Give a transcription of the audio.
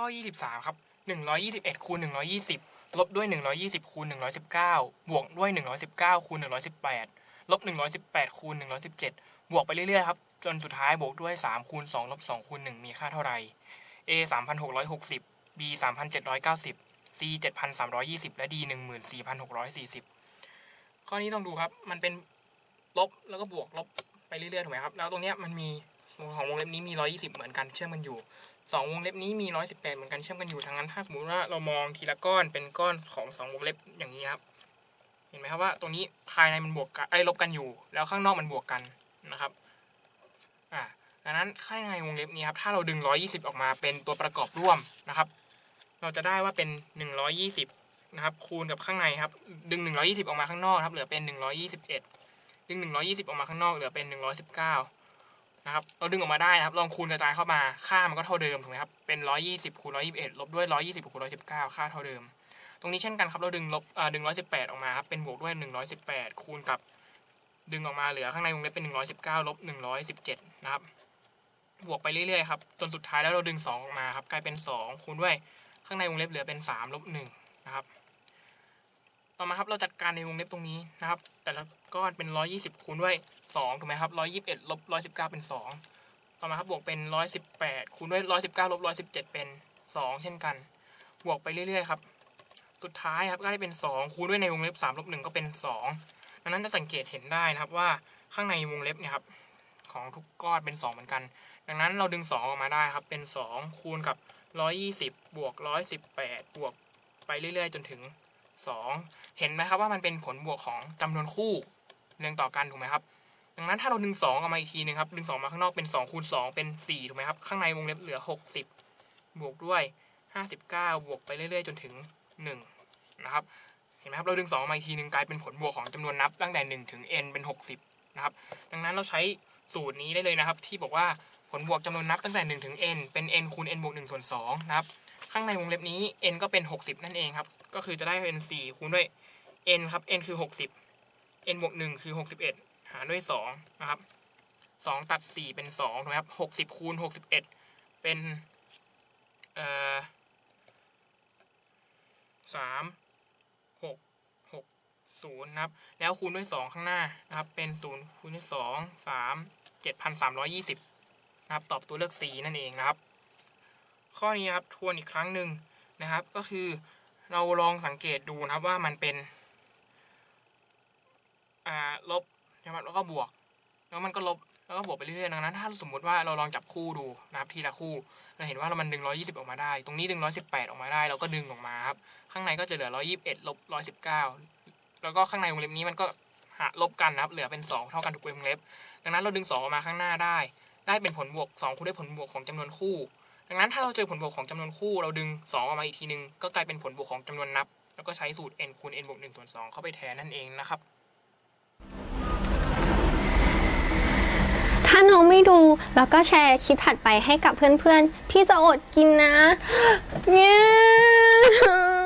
ข้อ 23 ครับ 121คูณ120 ลบด้วย 120คูณ119 บวกด้วย 119คูณ118 ลบ 118คูณ117 บวกไปเรื่อยๆ ครับ จนสุดท้ายบวกด้วย 3คูณ2ลบ2คูณ1มีค่าเท่าไหร่ A 3660 B 3790 C 7320 และ D 14640 ข้อนี้ต้องดูครับ มันเป็นลบแล้วก็บวกลบไปเรื่อยๆ ถูกไหมครับ แล้วตรงเนี้ยมันมีของวงเล็บนี้มี 120 เหมือนกัน เชื่อมกันอยู่ สองวงเล็บนี้มี 118 เหมือนกันเชื่อมกันอยู่ทั้งนั้น ถ้าสมมติว่าเรามองทีละก้อนเป็นก้อนของสองวงเล็บอย่างนี้ครับ เห็นไหมครับว่าตรงนี้ภายในมันบวกกันไอ้ลบกันอยู่ แล้วข้างนอกมันบวกกันนะครับ อ่าดังนั้นข้างในวงเล็บนี้ครับ ถ้าเราดึง 120 ออกมาเป็นตัวประกอบร่วมนะครับ เราจะได้ว่าเป็น 120 นะครับ คูณกับข้างในครับ ดึง 120 ออกมาข้างนอกครับ เหลือเป็น 121 ดึง 120 ออกมาข้างนอกเหลือเป็น 119 นะครับ เราดึงออกมาได้นะครับ ลองคูณกระจายเข้ามา ค่ามันก็เท่าเดิมถูกไหมครับ เป็น 120คูณ121 ลบด้วย 120คูณ119 ค่าเท่าเดิม ตรงนี้เช่นกันครับ เราดึงลบอ่าดึง118 ออกมาครับ เป็นบวกด้วย 118 คูณกับ ดึงออกมาเหลือข้างในวงเล็บเป็น 119 ลบ 117 นะครับ บวกไปเรื่อยๆครับ จนสุดท้ายแล้วเราดึง 2 ออกมาครับ กลายเป็น 2 คูณด้วย ข้างในวงเล็บเหลือเป็น 3 ลบ 1 นะครับ ต่อมาครับเราจัดการในวงเล็บตรงนี้นะครับ แต่ละก้อนเป็น 120 คูณด้วย2ถูกไหมครับ 121ลบ119 เป็น 2 ต่อมาครับบวกเป็น 118 คูณด้วย 119ลบ117 เป็น 2 เช่นกัน บวกไปเรื่อยๆครับ สุดท้ายครับก็ได้เป็น 2 คูณด้วยในวงเล็บ3ลบ1ก็เป็น 2 ดังนั้นจะสังเกตเห็นได้นะครับว่าข้างในวงเล็บเนี่ยครับของทุกก้อนเป็น 2 เหมือนกัน ดังนั้นเราดึง 2 ออกมาได้ครับ เป็น 2 คูณกับ 120 บวก 118 บวกไปเรื่อยๆ จนถึง 2 เห็นไหมครับว่ามันเป็นผลบวกของจำนวนคู่เรียงต่อกันถูกไหมครับ ดังนั้นถ้าเราดึง 2 ออกมาอีกทีหนึงครับดึง 2 มาข้างนอกเป็น2คูณ2เป็น4ถูกไหมครับข้างในวงเล็บเหลือ 60 บวกด้วย 59 บวกไปเรื่อยๆ จนถึง 1 นะครับเห็นไหมครับเราดึง2ออกมาอีกทีหนึงกลายเป็นผลบวกของจำนวนนับตั้งแต่ 1 ถึง n เป็น 60 นะครับ ดังนั้นเราใช้สูตรนี้ได้เลยนะครับ ที่บอกว่าผลบวกจำนวนนับตั้งแต่ 1 ถึง n เป็น n คูณ n บวก1ส่วน2นะครับ ข้างในวงเล็บนี้ n ก็เป็น 60 นั่นเองครับ ก็คือจะได้เป็น 4 คูณด้วย n ครับ n คือ 60 n บวก1คือ 61 หารด้วย 2 นะครับ 2 ตัด 4 เป็น2ถูกไหมครับ 60 คูณ 61 เป็น เอ่อ3 6 6 0นะครับ แล้วคูณด้วย 2 ข้างหน้านะครับ เป็น 0 คูณด้วย 2 3 7,320 นะครับ ตอบตัวเลือก C นั่นเองนะครับ ข้อนี้ครับทวนอีกครั้งหนึ่งนะครับ ก็คือเราลองสังเกตดูนะครับว่ามันเป็นอ่าลบนะครับแล้วก็บวก แล้วมันก็ลบแล้วก็บวกไปเรื่อยๆดังนั้น ถ้าสมมติว่าเราลองจับคู่ดูนะครับทีละคู่ เราเห็นว่าเรามันดึง120ออกมาได้ ตรงนี้ดึง118ออกมาได้ เราก็ดึงออกมาครับ ข้างในก็จะเหลือ121ลบ119แล้วก็ข้างในวงเล็บนี้มันก็หาลบกันนะครับ เหลือเป็น2เท่ากันทุกวงเล็บ ดังนั้นเราดึง2ออกมาข้างหน้าได้ ได้เป็นผลบวก2คูณด้วยผลบวกของจำนวนคู่ ดังนั้นถ้าเราเจอผลบวกของจำนวนคู่เราดึง 2 ออกมาอีกทีนึง ก็กลายเป็นผลบวกของจำนวนนับ แล้วก็ใช้สูตร n คูณ n บวก1ส่วน2เข้าไปแทนนั่นเองนะครับ ถ้าน้องไม่ดูแล้วก็แชร์คลิปถัดไปให้กับเพื่อนๆ พี่จะอดกินนะเนี่ย